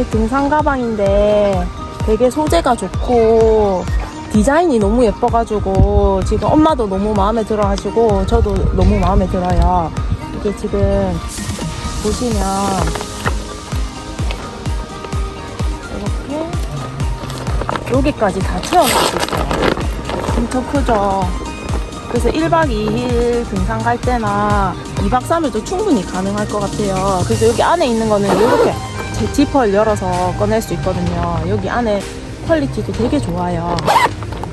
이게 등산 가방인데 되게 소재가 좋고 디자인이 너무 예뻐가지고 지금 엄마도 너무 마음에 들어 하시고 저도 너무 마음에 들어요. 이게 지금 보시면 이렇게 여기까지 다 채워놓을 수 있어요. 엄청 크죠? 그래서 1박 2일 등산 갈 때나 2박 3일도 충분히 가능할 것 같아요. 그래서 여기 안에 있는 거는 이렇게 제 지퍼를 열어서 꺼낼 수 있거든요. 여기 안에 퀄리티도 되게 좋아요.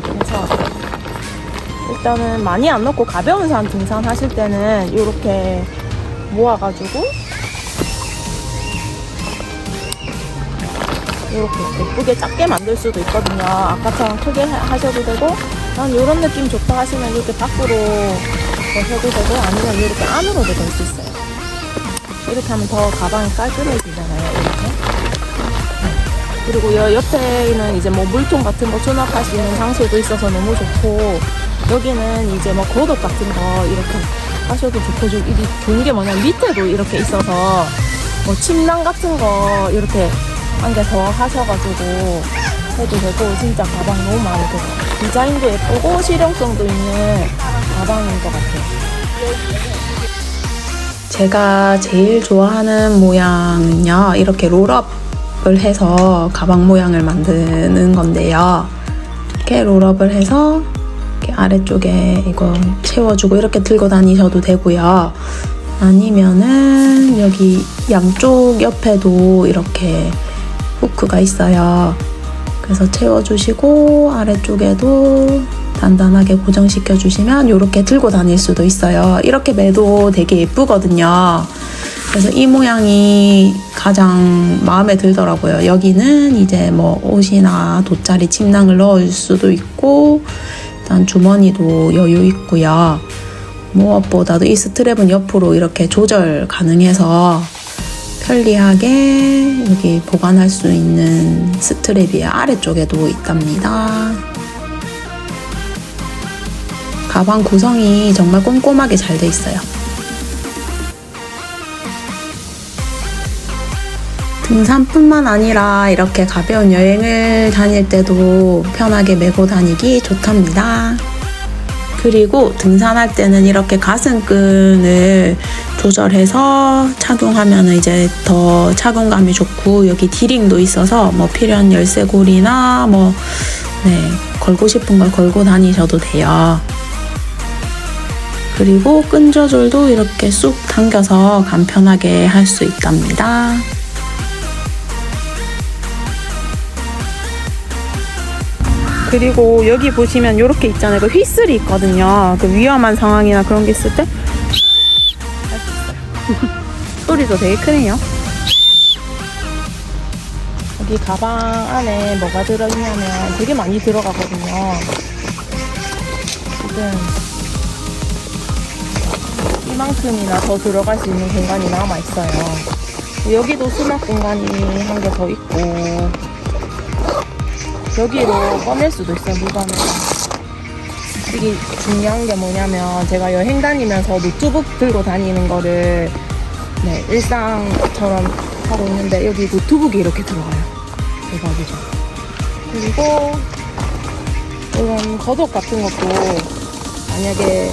그래서 일단은 많이 안 넣고 가벼운 산 등산 하실 때는 이렇게 모아가지고 이렇게 예쁘게 작게 만들 수도 있거든요. 아까처럼 크게 하- 하셔도 되고, 난 이런 느낌 좋다 하시면 이렇게 밖으로 넣으셔도 되고, 아니면 이렇게 안으로도 될 수 있어요. 이렇게 하면 더 가방이 깔끔해지잖아요. 이렇게. 네. 그리고 여 옆에는 이제 뭐 물통 같은 거 수납할 수 있는 장소도 있어서 너무 좋고, 여기는 이제 뭐 겉옷 같은 거 이렇게 하셔도 좋고, 좀 이게 좋은 게 뭐냐면 밑에도 이렇게 있어서, 뭐 침낭 같은 거 이렇게 한 개 더 하셔가지고 해도 되고 진짜 가방 너무 마음에 들어요. 디자인도 예쁘고 실용성도 있는 가방인 것 같아요. 제가 제일 좋아하는 모양은요, 이렇게 롤업을 해서 가방 모양을 만드는 건데요. 이렇게 롤업을 해서 이렇게 아래쪽에 이거 채워주고 이렇게 들고 다니셔도 되고요. 아니면은 여기 양쪽 옆에도 이렇게 후크가 있어요. 그래서 채워주시고 아래쪽에도 단단하게 고정시켜 주시면 이렇게 들고 다닐 수도 있어요. 이렇게 매도 되게 예쁘거든요. 그래서 이 모양이 가장 마음에 들더라고요. 여기는 이제 뭐 옷이나 돗자리 침낭을 넣을 수도 있고 일단 주머니도 여유 있고요. 무엇보다도 이 스트랩은 옆으로 이렇게 조절 가능해서 편리하게 여기 보관할 수 있는 스트랩이 아래쪽에도 있답니다. 가방 구성이 정말 꼼꼼하게 잘 돼 있어요. 등산뿐만 아니라 이렇게 가벼운 여행을 다닐 때도 편하게 메고 다니기 좋답니다. 그리고 등산할 때는 이렇게 가슴끈을 조절해서 착용하면 이제 더 착용감이 좋고 여기 디링도 있어서 뭐 필요한 열쇠고리나 뭐 네, 걸고 싶은 걸 걸고 다니셔도 돼요. 그리고 끈 조절도 이렇게 쑥 당겨서 간편하게 할 수 있답니다. 그리고 여기 보시면 이렇게 있잖아요. 그 휘슬이 있거든요. 그 위험한 상황이나 그런 게 있을 때. 소리도 되게 크네요. 여기 가방 안에 뭐가 들어있냐면 되게 많이 들어가거든요. 지금 이만큼이나 더 들어갈 수 있는 공간이 남아 있어요. 여기도 수납 공간이 한 개 더 있고, 여기로 꺼낼 수도 있어요, 물건을. 이게 중요한 게 뭐냐면, 제가 여행 다니면서 노트북 들고 다니는 거를, 네, 일상처럼 하고 있는데, 여기 노트북이 이렇게 들어가요. 대박이죠. 그리고, 이런 겉옷 같은 것도, 만약에,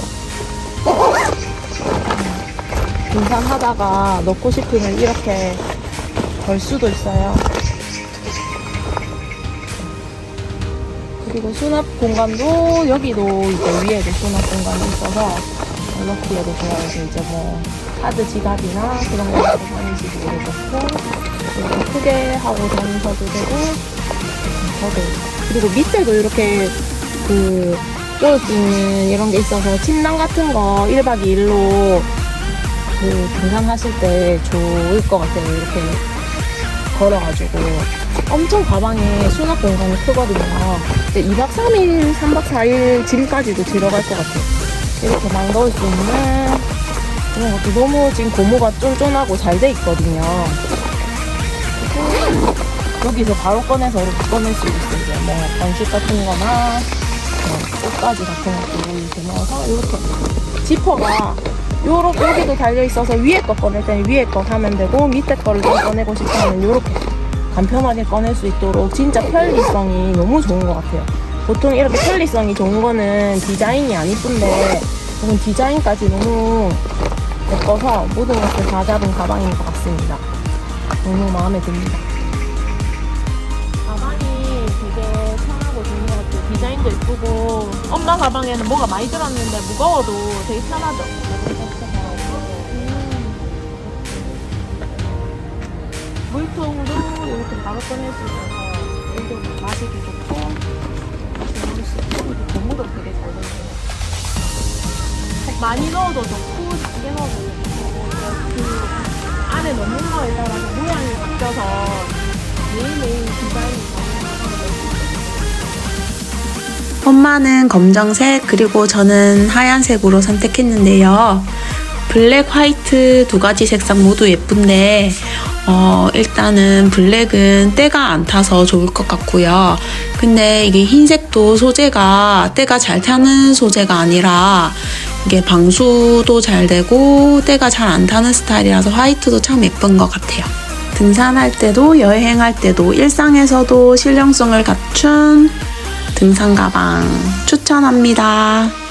등산하다가 넣고 싶으면 이렇게 걸 수도 있어요. 그리고 수납 공간도 여기도 이제 위에도 수납 공간이 있어서 넣기에도 좋아요. 이제 뭐 카드 지갑이나 그런 거 갖고 다니시기도 좋고 이렇게 크게 하고 다니셔도 되고 저도 그리고 밑에도 이렇게 그 있는 이런 게 있어서 침낭 같은 거 1박 2일로 그 등산하실 때 좋을 것 같아요. 이렇게 걸어가지고 엄청 가방에 수납 공간이 크거든요. 근데 2박 3일, 3박 4일 짐까지도 들어갈 것 같아요. 이렇게 막 넣을 수 있는 그런 것도 너무 지금 고무가 쫀쫀하고 잘 돼 있거든요. 여기서 바로 꺼내서 이렇게 꺼낼 수 있어요. 이제 뭐 간식 같은 거나 뭐 꽃가지 같은 것도 이렇게 넣어서 이렇게 지퍼가 요러, 여기도 달려 있어서 위에 거 꺼낼 때는 위에 거 하면 되고 밑에 거를 좀 꺼내고 싶으면 요렇게 간편하게 꺼낼 수 있도록 진짜 편리성이 너무 좋은 것 같아요. 보통 이렇게 편리성이 좋은 거는 디자인이 안 이쁜데 이건 디자인까지 너무 예뻐서 모든 것을 다 잡은 가방인 것 같습니다. 너무 마음에 듭니다. 디자인도 예쁘고 엄마 가방에는 뭐가 많이 들었는데 무거워도 되게 편하죠. 물통도 이렇게 바로 꺼낼 수 있어서 물도 마시기 좋고 넣을 수 있고 고무도 되게 잘 되네요. 많이 넣어도 좋고 작게 넣어도 좋고 그 안에 넣는 거에 따라서 모양이 바뀌어서 매일매일 디자인이 엄마는 검정색 그리고 저는 하얀색으로 선택했는데요. 블랙, 화이트 두 가지 색상 모두 예쁜데 어, 일단은 블랙은 때가 안 타서 좋을 것 같고요. 근데 이게 흰색도 소재가 때가 잘 타는 소재가 아니라 이게 방수도 잘 되고 때가 잘 안 타는 스타일이라서 화이트도 참 예쁜 것 같아요. 등산할 때도 여행할 때도 일상에서도 실용성을 갖춘 등산 가방 추천합니다.